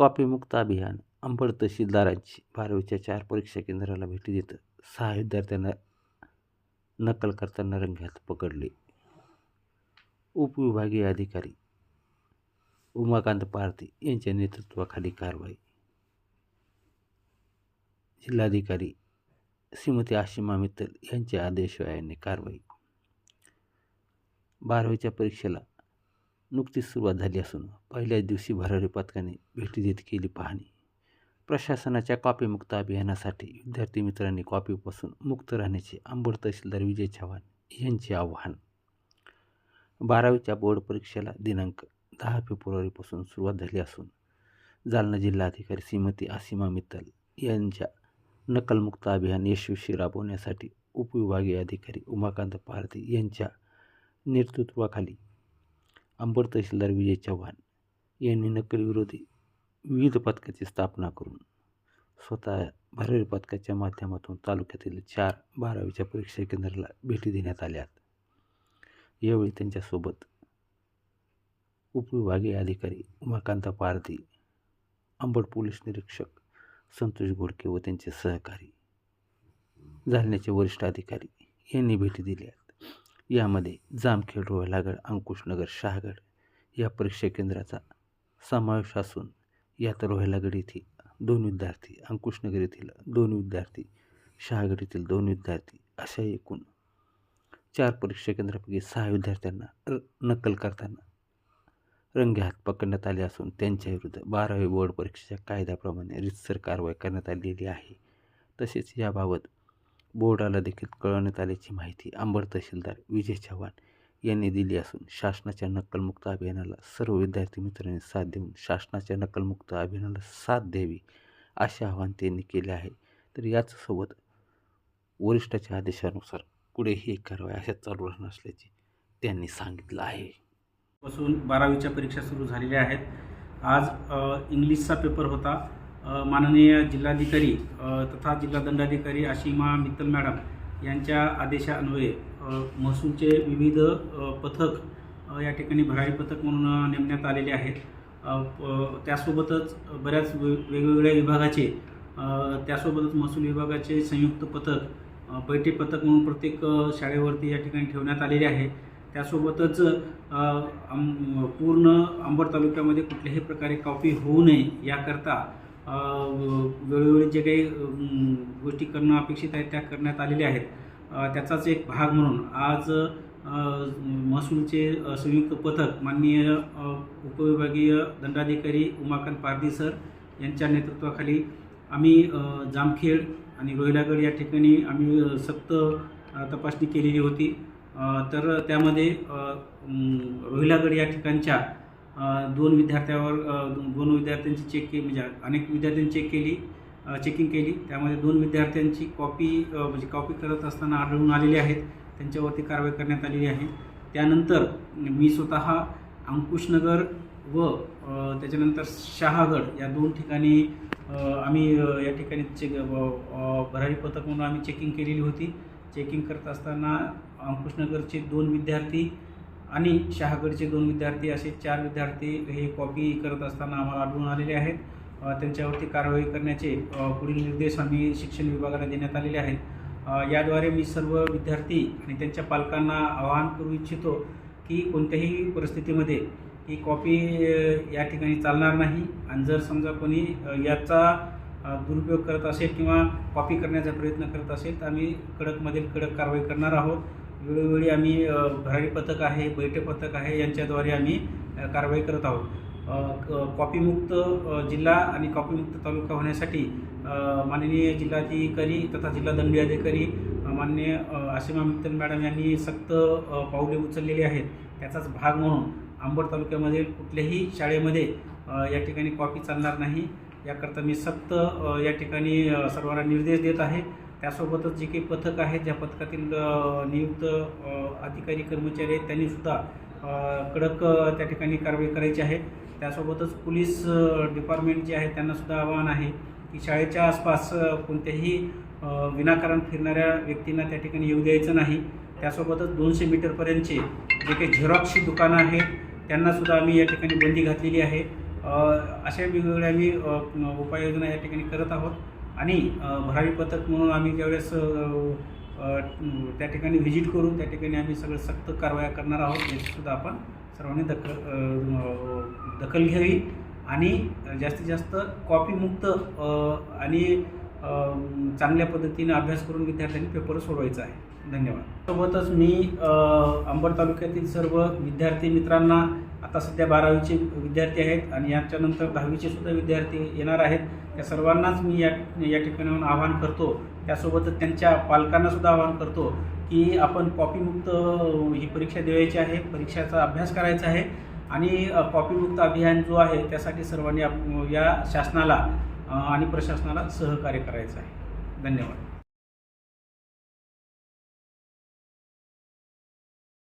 कॉपीमुक्त अभियान अंबड तहसीलदारांची बारावीच्या चार परीक्षा केंद्राला भेटी देत सहा विद्यार्थ्यांना नक्कल करताना रंग्यात पकडले. उपविभागीय अधिकारी उमाकांत पारधी यांच्या नेतृत्वाखाली कारवाई. जिल्हाधिकारी श्रीमती आशिमा मित्तल यांच्या आदेशवायाने कारवाई. बारावीच्या परीक्षेला नुकतीच सुरुवात झाली असून पहिल्याच दिवशी भरारी पथकाने भेटी देत केली पाहणी. प्रशासनाच्या कॉपीमुक्त अभियानासाठी विद्यार्थी मित्रांनी कॉपीपासून मुक्त राहण्याचे आंबड तहसीलदार विजय चव्हाण यांचे आव्हान. बारावीच्या बोर्ड परीक्षेला दिनांक दहा फेब्रुवारीपासून सुरुवात झाली असून जालना जिल्हाधिकारी श्रीमती आसिमा मित्तल यांच्या नकलमुक्त अभियान यशस्वी राबवण्यासाठी उपविभागीय अधिकारी उमाकांत पारधी यांच्या नेतृत्वाखाली अंबड तहसीलदार विजय चव्हाण यांनी नक्कलविरोधी विविध पथकाची स्थापना करून स्वतः भरारी पथकाच्या माध्यमातून तालुक्यातील चार बारावीच्या परीक्षा केंद्राला भेटी देण्यात आल्यात यावेळी त्यांच्यासोबत उपविभागीय अधिकारी उमाकांत पारधी अंबड पोलीस निरीक्षक संतोष घोडके व त्यांचे सहकारी जालन्याचे वरिष्ठ अधिकारी यांनी भेटी दिल्या यामध्ये जामखेड रोहलागड अंकुशनगर शहागड या परीक्षा केंद्राचा समावेश असून यात रोहलागड येथील दोन विद्यार्थी अंकुशनगर येथील दोन विद्यार्थी शहागड येथील दोन विद्यार्थी अशा एकूण चार परीक्षा केंद्रापैकी सहा विद्यार्थ्यांना र नक्कल करताना रंगे हात पकडण्यात आले असून त्यांच्याविरुद्ध बारावी बोर्ड परीक्षेच्या कायद्याप्रमाणे रितसर कारवाई करण्यात आलेली आहे. तसेच याबाबत बोर्डाला देखील कळवण्यात आल्याची माहिती अंबड तहसीलदार विजय चव्हाण यांनी दिली असून शासनाच्या नक्कलमुक्त अभियानाला सर्व विद्यार्थी मित्रांनी साथ देऊन शासनाच्या नक्कलमुक्त अभियानाला साथ द्यावी असे आवाहन त्यांनी केले आहे. तर याचसोबत वरिष्ठाच्या आदेशानुसार पुढेही एक कारवाई अशा चालू राहणार असल्याचे त्यांनी सांगितलं आहे. पासून बारावीच्या परीक्षा सुरू झालेल्या आहेत. आज इंग्लिशचा पेपर होता. माननीय जिल्हाधिकारी तथा जिल्हा दंडाधिकारी आशिमा मित्तल मॅडम यांच्या आदेशान्वये महसूलचे विविध पथक या ठिकाणी भरारी पथक म्हणून नेमण्यात आलेले आहेत. प- त्यासोबतच बऱ्याच वेगवेगळ्या विभागाचे त्यासोबतच महसूल विभागाचे संयुक्त पथक बैठे पथक म्हणून प्रत्येक शाळेवरती या ठिकाणी ठेवण्यात आलेले आहे. त्यासोबतच पूर्ण अंबड तालुक्यामध्ये कुठल्याही प्रकारे कॉपी होऊ नये याकरता वेळोवेळी जे काही गोष्टी करणं अपेक्षित आहेत त्या करण्यात आलेल्या आहेत. त्याचाच एक भाग म्हणून आज महसूलचे संयुक्त पथक माननीय उपविभागीय दंडाधिकारी उमाकांत पारदी सर यांच्या नेतृत्वाखाली आम्ही जामखेड आणि रोहिलागड या ठिकाणी आम्ही सक्त तपासणी केलेली होती. तर त्यामध्ये रोहिलागड या ठिकाणच्या दोन विद्यार्थ्यावर दोन विद्यार्थ्यांची चेक केली म्हणजे अनेक विद्यार्थ्यांनी चेक केली चेकिंग केली. त्यामध्ये दोन विद्यार्थ्यांची कॉपी म्हणजे कॉपी करत असताना आढळून आलेली आहेत. त्यांच्यावरती कारवाई करण्यात आलेली आहे. त्यानंतर मी स्वतः अंकुशनगर व त्याच्यानंतर शहागड या दोन ठिकाणी आम्ही या ठिकाणी चेक भरारी पथक म्हणून आम्ही चेकिंग केलेली होती. चेकिंग करत असताना अंकुशनगरचे दोन विद्यार्थी आणि शहागडचे दोन विद्यार्थी असे चार विद्यार्थी हे कॉपी करत असताना आम्हाला आढळून आलेले आहेत. त्यांच्यावरती कारवाई करण्याचे पुढील निर्देश आम्ही शिक्षण विभागाला देण्यात आलेले आहेत. याद्वारे मी सर्व विद्यार्थी आणि त्यांच्या पालकांना आवाहन करू इच्छितो की कोणत्याही परिस्थितीमध्ये ही कॉपी या ठिकाणी चालणार नाही. आणि जर समजा कोणी याचा दुरुपयोग करत असेल किंवा कॉपी करण्याचा प्रयत्न करत असेल तर आम्ही कडकमधील कडक कारवाई करणार आहोत. वेळोवेळी आम्ही भरारी पथक आहे बैठे पथक आहे यांच्याद्वारे आम्ही कारवाई करत आहोत. क- कॉपीमुक्त जिल्हा आणि कॉपीमुक्त तालुका होण्यासाठी माननीय जिल्हाधिकारी तथा जिल्हा दंडाधिकारी अ, माननीय आशिमा मित्तल मॅडम यांनी सक्त पावले उचललेली आहेत. त्याचाच भाग म्हणून आंबड तालुक्यामध्ये कुठल्याही शाळेमध्ये या ठिकाणी कॉपी चालणार नाही. याकरता मी सक्त या ठिकाणी सर्वांना निर्देश देत आहे. त्यासोबतच जे काही पथक आहेत ज्या पथकातील नियुक्त अधिकारी कर्मचारी आहेत त्यांनीसुद्धा कडक त्या ठिकाणी कारवाई करायची आहे. त्यासोबतच पोलीस डिपार्टमेंट जे आहे त्यांनासुद्धा आव्हान आहे की शाळेच्या आसपास कोणत्याही विनाकारण फिरणाऱ्या व्यक्तींना त्या ठिकाणी येऊ द्यायचं नाही. त्यासोबतच दोनशे मीटरपर्यंतचे जे काही झेरॉक्सची दुकानं आहेत त्यांनासुद्धा आम्ही या ठिकाणी बंदी घातलेली आहे. अशा वेगवेगळ्या आम्ही उपाययोजना या ठिकाणी करत आहोत. आणि अ, भरारी पथक म्हणून आम्ही ज्यावेळेस त्या ठिकाणी व्हिजिट करू त्या ठिकाणी आम्ही सगळं सक्त कारवाया करणार आहोत याचीसुद्धा आपण सर्वांनी दखल दखल घ्यावी. आणि जास्तीत जास्त कॉपीमुक्त आणि चांगल्या पद्धतीने अभ्यास करून विद्यार्थ्यांनी पेपर सोडवायचा आहे. धन्यवाद. सोबतच मी अंबड तालुक्यातील सर्व विद्यार्थी मित्रांना आता सध्या बारावीचे विद्यार्थी आहेत आणि याच्यानंतर दहावीचे सुद्धा विद्यार्थी येणार आहेत. त्या सर्वांनाच मी या या ठिकाणी आवाहन करतो. त्यासोबतच त्यांच्या पालकांना सुद्धा आवाहन करतो की आपण कॉपीमुक्त ही परीक्षा द्यायची आहे. परीक्षाचा अभ्यास करायचा आहे आणि कॉपीमुक्त अभियान जो आहे त्यासाठी सर्वांनी आप- या शासनाला आणि प्रशासनाला सहकार्य करायचं आहे. धन्यवाद.